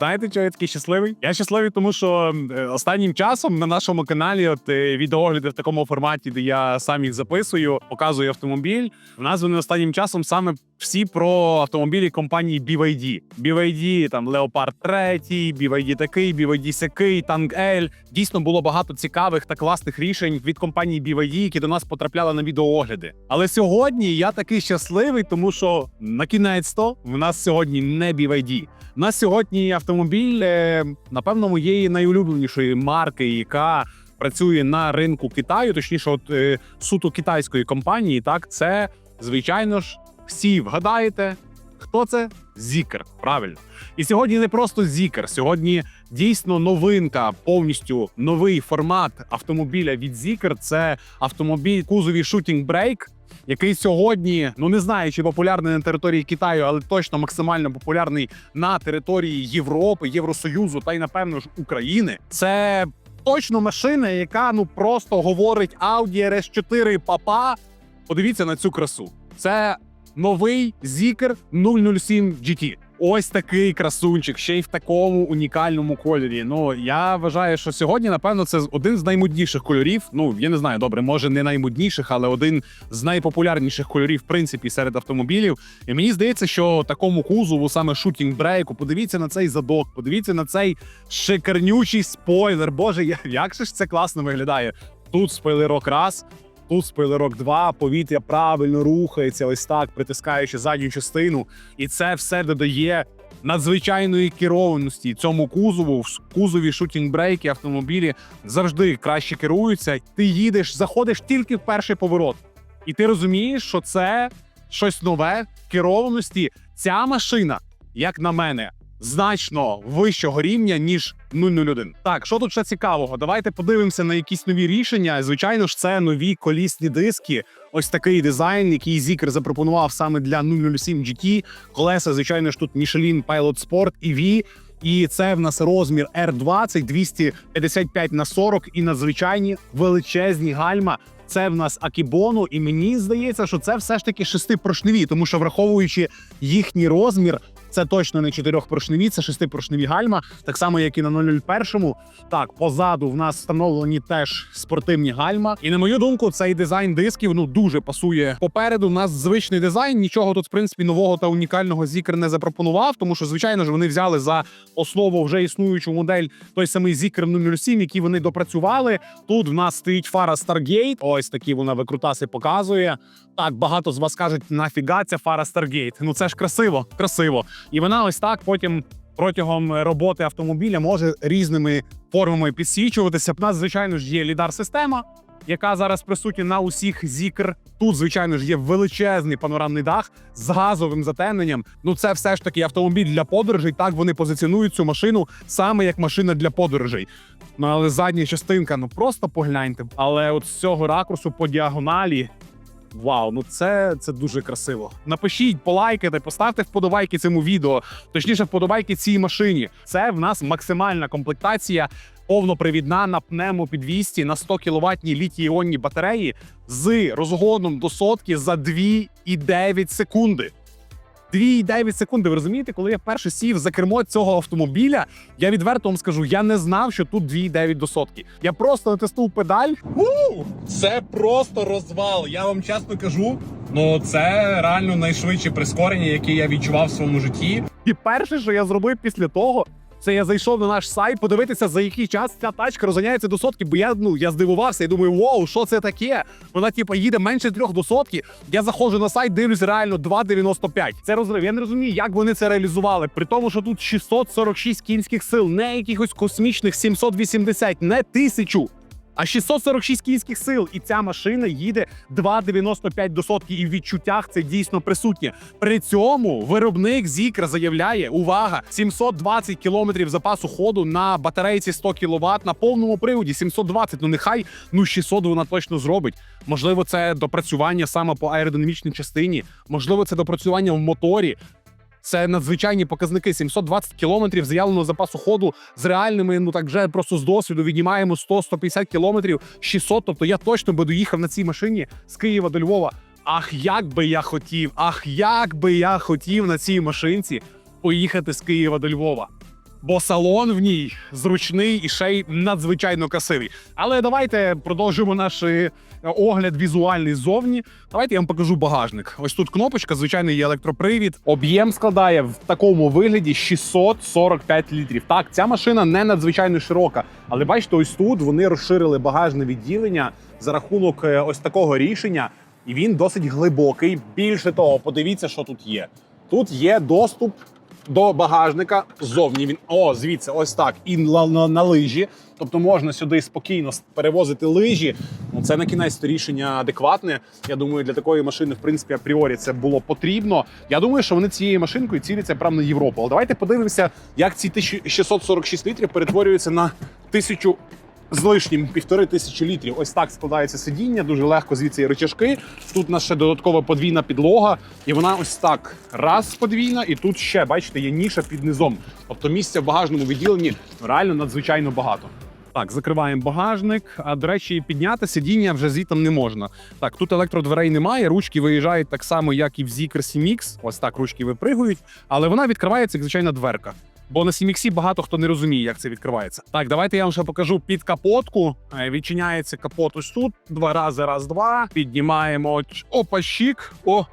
Знаєте, чого я такий щасливий? Я щасливий, тому що е, останнім часом на нашому каналі от е, відеогляди в такому форматі, де я сам їх записую, показую автомобіль. У нас вони останнім часом саме всі про автомобілі компанії BYD. BYD, там Leopard 3, BYD такий, BYD сякий, Tank L. Дійсно було багато цікавих та класних рішень від компанії BYD, які до нас потрапляли на відеоогляди. Але сьогодні я такий щасливий, тому що на кінець то в нас сьогодні не BYD. У нас сьогодні автомобіль, е, напевно, моєї найулюбленішої марки, яка працює на ринку Китаю, точніше, от е, суто китайської компанії. Так, це звичайно ж всі вгадаєте, хто це? Зікер, правильно. І сьогодні не просто Зікер, сьогодні дійсно новинка, повністю новий формат автомобіля від Зікер. Це автомобіль кузові Shooting Brake, який сьогодні, ну не знаю, чи популярний на території Китаю, але точно максимально популярний на території Європи, Євросоюзу та й напевно ж України. Це точно машина, яка ну просто говорить Audi RS4 папа. Подивіться на цю красу. Це новий Zikr 007 GT. Ось такий красунчик, ще й в такому унікальному кольорі. Ну я вважаю, що сьогодні, напевно, це один з наймодніших кольорів. Ну я не знаю, добре, може не наймодніших, але один з найпопулярніших кольорів, в принципі, серед автомобілів. І мені здається, що такому кузову, саме шутінг брейку, подивіться на цей задок, подивіться на цей шикарнючий спойлер. Боже, як же ж це класно виглядає. Тут спойлерок раз, Тут спойлерок 2, повітря правильно рухається, ось так, притискаючи задню частину, і це все додає надзвичайної керованості цьому кузову. В кузові шутінг-брейки автомобілі завжди краще керуються. Ти їдеш, заходиш тільки в перший поворот, і ти розумієш, що це щось нове в керованості. Ця машина, як на мене, значно вищого рівня, ніж 001. Так, що тут ще цікавого? Давайте подивимося на якісь нові рішення. Звичайно ж, це нові колісні диски. Ось такий дизайн, який Zikr запропонував саме для 007 GT. Колеса, звичайно ж, тут Michelin Pilot Sport EV. І це в нас розмір R20 255 на 40 і надзвичайні величезні гальма. Це в нас Акібону, і мені здається, що це все ж таки шестипоршневі, тому що враховуючи їхній розмір, це точно не чотирьохпоршневі, це шестипоршневі гальма, так само як і на 001. Так, позаду в нас встановлені теж спортивні гальма. І на мою думку, цей дизайн дисків ну дуже пасує. Попереду в нас звичний дизайн. Нічого тут, в принципі, нового та унікального Zikr не запропонував, тому що, звичайно ж, вони взяли за основу вже існуючу модель той самий Zikr 007, який вони допрацювали. Тут в нас стоїть фара Stargate. Ось такі вона викрутаси показує. Так, багато з вас кажуть, нафіга ця фара Stargate. Ну це ж красиво, красиво. І вона ось так потім протягом роботи автомобіля може різними формами підсвічуватися. У нас, звичайно ж, є лідар-система, яка зараз присутня на усіх Zikr. Тут, звичайно ж, є величезний панорамний дах з газовим затемненням. Ну, це все ж таки автомобіль для подорожей. Так вони позиціонують цю машину саме як машина для подорожей. Ну але задня частинка, ну просто погляньте. Але от з цього ракурсу по діагоналі. Вау, ну це, це дуже красиво. Напишіть, полайкайте, поставте вподобайки цьому відео, точніше, вподобайки цій машині. Це в нас максимальна комплектація, повнопривідна на пневмопідвісті на 100 кВт літій-іонні батареї з розгоном до сотки за 2,9 секунди. 2,9 секунди. Ви розумієте, коли я вперше сів за кермо цього автомобіля, я відверто вам скажу, я не знав, що тут 2,9 до сотки. Я просто натиснув педаль. У, це просто розвал. Я вам чесно кажу. Ну, це реально найшвидше прискорення, яке я відчував в своєму житті. І перше, що я зробив після того. Це я зайшов на наш сайт, подивитися, за який час ця тачка розганяється до сотки, бо я ну я здивувався і думаю, вау, що це таке? Вона типу, їде менше трьох до сотки. Я заходжу на сайт, дивлюсь реально 2,95. Це розрив. Я не розумію, як вони це реалізували. При тому, що тут 646 кінських сил, не якихось космічних 780, не тисячу. А 646 кінських сил, і ця машина їде 2,95 до сотки, і в відчуттях це дійсно присутнє. При цьому виробник Zikr заявляє: увага! 720 кілометрів запасу ходу на батарейці 100 кВт на повному приводі. 720, ну нехай ну 600 вона точно зробить. Можливо, це допрацювання саме по аеродинамічній частині, можливо, це допрацювання в моторі. Це надзвичайні показники. 720 кілометрів заявленого запасу ходу з реальними. Ну так вже просто з досвіду віднімаємо 100-150 кілометрів, 600. Тобто я точно би доїхав на цій машині з Києва до Львова. Ах, як би я хотів! Ах, як би я хотів на цій машинці поїхати з Києва до Львова. Бо салон в ній зручний і ще й надзвичайно красивий. Але давайте продовжимо наш е, огляд візуальний ззовні. Давайте я вам покажу багажник. Ось тут кнопочка, звичайний є електропривід. Об'єм складає в такому вигляді 645 літрів. Так, ця машина не надзвичайно широка, але бачите, ось тут вони розширили багажне відділення за рахунок е, ось такого рішення, і він досить глибокий. Більше того, подивіться, що тут є. Тут є доступ до багажника ззовні. Він о, звідси, ось так, і на, на, на лижі. Тобто можна сюди спокійно перевозити лижі. Ну, це на кінець рішення адекватне. Я думаю, для такої машини, в принципі, апріорі це було потрібно. Я думаю, що вони цією машинкою ціляться прямо на Європу. Але давайте подивимося, як ці 1646 літрів перетворюються на тисячу з лишнім півтори тисячі літрів. Ось так складається сидіння, дуже легко звідси є рычажки. Тут у нас ще додаткова подвійна підлога, і вона ось так раз подвійна, і тут ще бачите, є ніша під низом. Тобто місця в багажному відділенні реально надзвичайно багато. Так, закриваємо багажник. А до речі, підняти сидіння вже звітом не можна. Так, тут електродверей немає. Ручки виїжджають так само, як і в Zikr CMX. Ось так ручки випригують, але вона відкривається як звичайна дверка. Бо на CMX багато хто не розуміє, як це відкривається. Так, давайте я вам ще покажу під капотку. Е, Відчиняється капот ось тут. Два рази, раз, два. Піднімаємо. Опа, щік. О,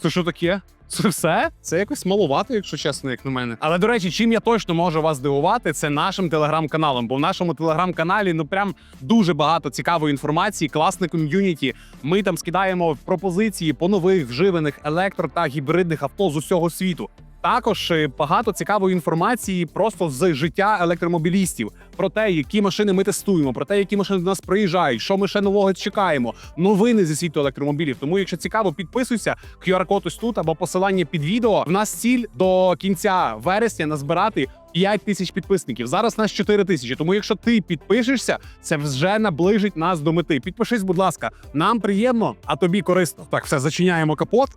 це що таке? Це все? Це якось маловато, якщо чесно, як на мене. Але до речі, чим я точно можу вас здивувати, це нашим телеграм-каналом. Бо в нашому телеграм-каналі ну прям дуже багато цікавої інформації, класне ком'юніті. Ми там скидаємо пропозиції по нових вживаних електро та гібридних авто з усього світу. Також е, багато цікавої інформації просто з життя електромобілістів про те, які машини ми тестуємо, про те, які машини до нас приїжджають, що ми ще нового чекаємо, новини зі світу електромобілів. Тому, якщо цікаво, підписуйся. QR-код ось тут або посилання під відео. В нас ціль до кінця вересня назбирати 5 тисяч підписників. Зараз нас 4 тисячі. Тому, якщо ти підпишешся, це вже наближить нас до мети. Підпишись, будь ласка, нам приємно, а тобі корисно. Так, все зачиняємо капот.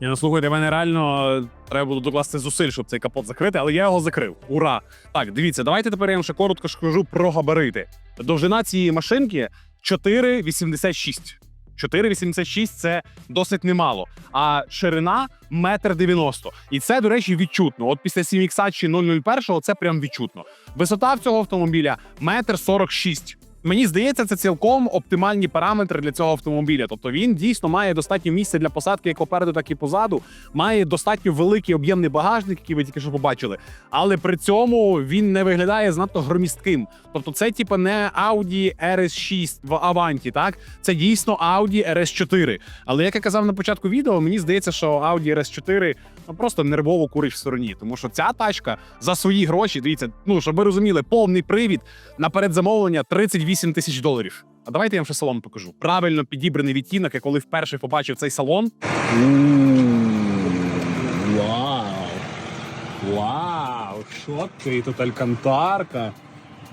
Я ну, слухайте, мене реально е, треба було докласти зусиль, щоб цей капот закрити, але я його закрив. Ура! Так, дивіться, давайте тепер я вам ще коротко скажу про габарити. Довжина цієї машинки 4,86. 4,86 це досить немало. А ширина метр дев'яносто. І це, до речі, відчутно. От після 7X чи 001 це прям відчутно. Висота в цього автомобіля метр 46. Мені здається, це цілком оптимальні параметри для цього автомобіля. Тобто він дійсно має достатньо місця для посадки як попереду, так і позаду. Має достатньо великий об'ємний багажник, який ви тільки що побачили. Але при цьому він не виглядає занадто громістким. Тобто, це типу не Audi RS6 в Аванті, так це дійсно Audi RS4. Але як я казав на початку відео, мені здається, що Audi RS4 ну, просто нервово курить в стороні, тому що ця тачка за свої гроші, дивіться, ну щоб ви розуміли, повний привід на передзамовлення 38 тисяч доларів. А давайте я вам ще салон покажу. Правильно підібраний відтінок. Я коли вперше побачив цей салон. Вау! Вау! Що ти тут алькантарка?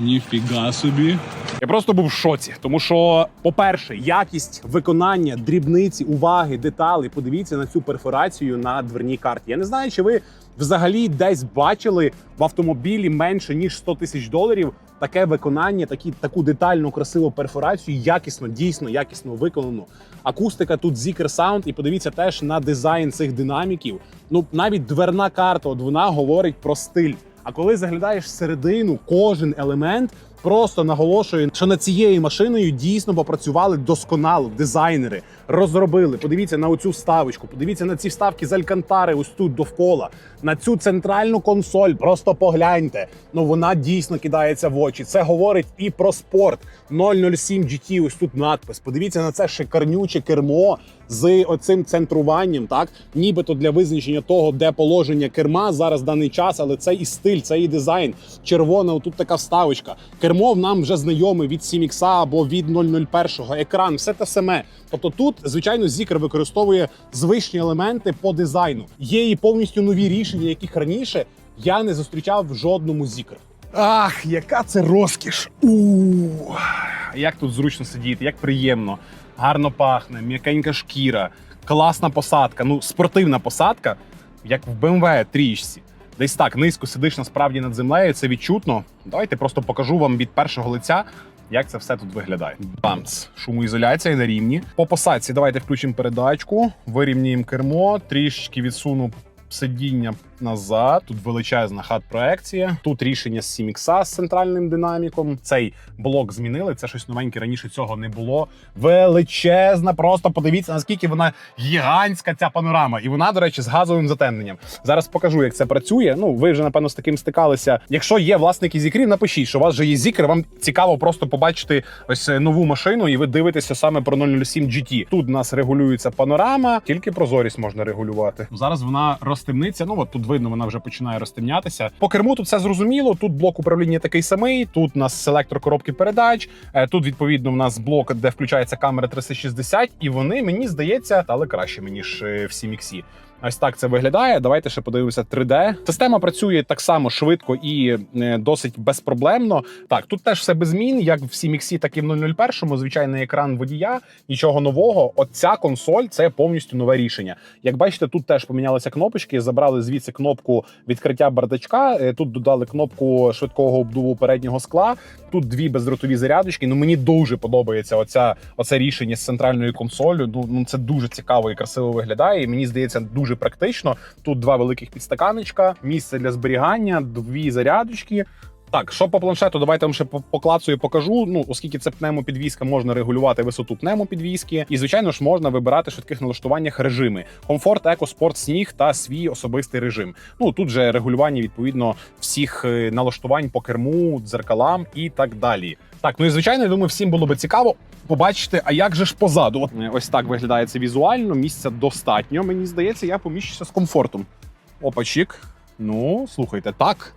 Ніфіга собі. Я просто був в шоці, тому що, по-перше, якість виконання, дрібниці, уваги, деталі. Подивіться на цю перфорацію на дверній карті. Я не знаю, чи ви взагалі десь бачили в автомобілі менше ніж 100 тисяч доларів таке виконання, такі таку детальну, красиву перфорацію, якісно, дійсно якісно виконано. Акустика тут Zikr Sound, і подивіться теж на дизайн цих динаміків. Ну навіть дверна карта, от вона говорить про стиль. А коли заглядаєш всередину, кожен елемент просто наголошує, що над цією машиною дійсно попрацювали досконало дизайнери, розробили. Подивіться на оцю вставочку, подивіться на ці вставки з алькантари, ось тут довкола, на цю центральну консоль. Просто погляньте. Ну вона дійсно кидається в очі. Це говорить і про спорт. 007 GT, ось тут надпис. Подивіться на це шикарнюче кермо з оцим центруванням, так нібито для визначення того, де положення керма зараз в даний час, але це і стиль, це і дизайн. Червона, отут така вставочка. Кермо нам вже знайоме від 7X або від 001. Екран, все те саме. Тобто тут, звичайно, Zikr використовує звичні елементи по дизайну. Є і повністю нові рішення, яких раніше я не зустрічав в жодному Zikr. Ах, яка це розкіш! у Як тут зручно сидіти, як приємно, гарно пахне, м'якенька шкіра, класна посадка. Ну, спортивна посадка, як в BMW трієчці. Десь так низько сидиш насправді над землею, це відчутно. Давайте просто покажу вам від першого лиця, як це все тут виглядає. Бамс, шумоізоляція на рівні. По посадці давайте включимо передачку, вирівнюємо кермо, трішечки відсуну сидіння назад. Тут величезна хат-проекція. Тут рішення з Сімікса з центральним динаміком. Цей блок змінили. Це щось новеньке. Раніше цього не було. Величезна. Просто подивіться, наскільки вона гігантська ця панорама. І вона, до речі, з газовим затемненням. Зараз покажу, як це працює. Ну, ви вже напевно з таким стикалися. Якщо є власники зікрів, напишіть, що у вас вже є зікр. Вам цікаво просто побачити ось е, нову машину, і ви дивитеся саме про 007 GT. Тут у нас регулюється панорама, тільки прозорість можна регулювати. Зараз вона розтемниться. Ну от тут видно, вона вже починає розтемнятися. По керму тут все зрозуміло. Тут блок управління такий самий. Тут у нас селектор коробки передач. Е, Тут відповідно в нас блок, де включається камера 360, і вони мені здається стали кращими ніж всі в CMX. Ось так це виглядає. Давайте ще подивимося 3D. Система працює так само швидко і е, досить безпроблемно. Так, тут теж все без змін, як в CMX, так і в 001. Звичайний екран водія, нічого нового. Оця консоль це повністю нове рішення. Як бачите, тут теж помінялися кнопочки. Забрали звідси кнопку відкриття бардачка. е, Тут додали кнопку швидкого обдуву переднього скла. Тут дві бездротові зарядочки. Ну мені дуже подобається оця оце рішення з центральною консолью. Ну, ну це дуже цікаво і красиво виглядає. І мені здається, дуже практично. Тут два великих підстаканечка, місце для зберігання, дві зарядочки. Так, що по планшету, давайте вам ще по- поклацаю і покажу. Ну, оскільки це пневмопідвізка, можна регулювати висоту пневмопідвізки. І, звичайно ж, можна вибирати в швидких налаштуваннях режими: комфорт, еко, спорт, сніг та свій особистий режим. Ну тут же регулювання відповідно всіх е, налаштувань по керму, дзеркалам і так далі. Так, ну і звичайно, я думаю, всім було би цікаво побачити, а як же ж позаду. От, е, ось так виглядає це візуально. Місця достатньо. Мені здається, я поміщуся з комфортом. Опачік. Ну, слухайте, так.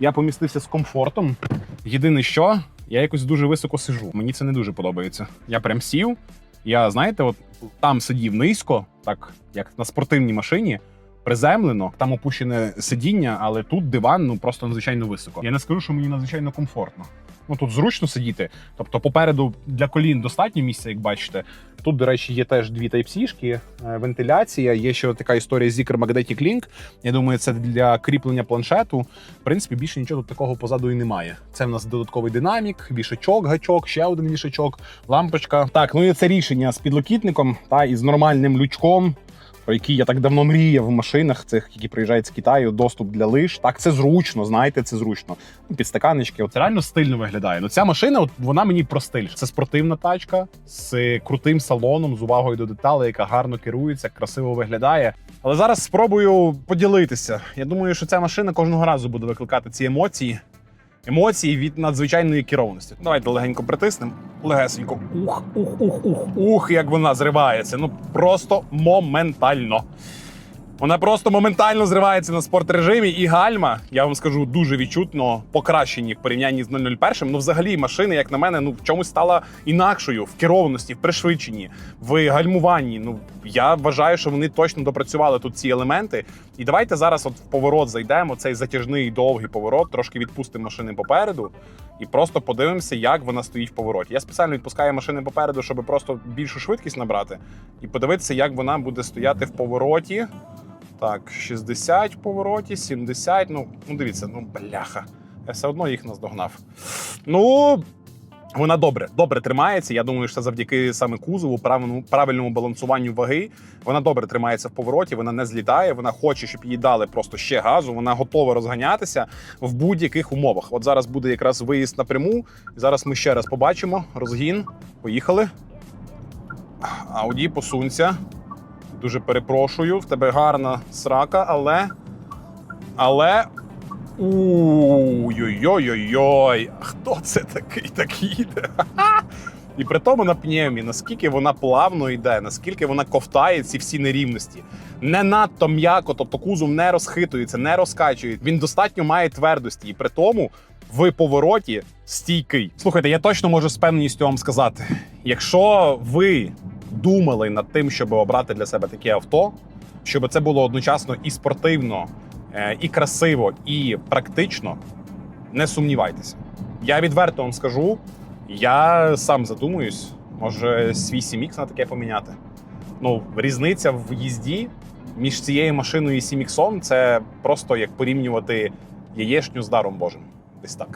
Я помістився з комфортом. Єдине, що я якось дуже високо сижу. Мені це не дуже подобається. Я прям сів. Я, знаєте, от там сидів низько, так як на спортивній машині, приземлено, там опущене сидіння, але тут диван ну просто надзвичайно високо. Я не скажу, що мені надзвичайно комфортно. Ну тут зручно сидіти. Тобто, попереду для колін достатньо місця, як бачите. Тут, до речі, є теж дві Type-C-шки, е, вентиляція. Є ще така історія з Zikr Magnetic Link. Я думаю, це для кріплення планшету. В принципі, більше нічого тут такого позаду і немає. Це в нас додатковий динамік, вішачок, гачок, ще один вішачок, лампочка. Так, ну і це рішення з підлокітником та і з нормальним лючком. Про який я так давно мріяв в машинах, цих, які приїжджають з Китаю, доступ для лиж. Так, це зручно, знаєте, це зручно. Ну, це реально стильно виглядає. Ну, ця машина, от вона мені про стиль. Це спортивна тачка з крутим салоном, з увагою до деталей, яка гарно керується, красиво виглядає. Але зараз спробую поділитися. Я думаю, що ця машина кожного разу буде викликати ці емоції. Емоції від надзвичайної керованості. Давайте легенько притиснемо. Легесенько. Ух, ух, ух, ух, ух, як вона зривається. Ну просто моментально. Вона просто моментально зривається на спортрежимі, і гальма, я вам скажу, дуже відчутно покращені в порівнянні з 001. Ну, взагалі, машина, як на мене, ну в чомусь стала інакшою в керованості, в пришвидшенні, в гальмуванні. Ну я вважаю, що вони точно допрацювали тут ці елементи. І давайте зараз, от в поворот зайдемо. Цей затяжний довгий поворот, трошки відпустимо машини попереду. І просто подивимося, як вона стоїть в повороті. Я спеціально відпускаю машини попереду, щоб просто більшу швидкість набрати, і подивитися, як вона буде стояти в повороті. Так, 60 в повороті, 70. Ну, ну дивіться, ну бляха. Я все одно їх наздогнав. Ну, вона добре, добре тримається. Я думаю, що це завдяки саме кузову, правильному, правильному балансуванню ваги. Вона добре тримається в повороті, вона не злітає. Вона хоче, щоб їй дали просто ще газу. Вона готова розганятися в будь-яких умовах. От зараз буде якраз виїзд напряму. Зараз ми ще раз побачимо розгін. Поїхали. Ауді, посунься. Дуже перепрошую, в тебе гарна срака, але. Але. Ой-ой-ой-ой-ой. Хто це такий так їде? І при тому на пневмі, наскільки вона плавно йде, наскільки вона ковтає ці всі нерівності. Не надто м'яко, тобто кузов не розхитується, не розкачує. Він достатньо має твердості, і при тому в повороті стійкий. Слухайте, я точно можу з певністю вам сказати: якщо ви думали над тим, щоб обрати для себе таке авто, щоб це було одночасно і спортивно, е, і красиво, і практично, не сумнівайтеся. Я відверто вам скажу, я сам задумуюсь, може свій 7X на таке поміняти. Ну, різниця в їзді між цією машиною і 7X – це просто як порівнювати яєшню з даром Божим. Десь так.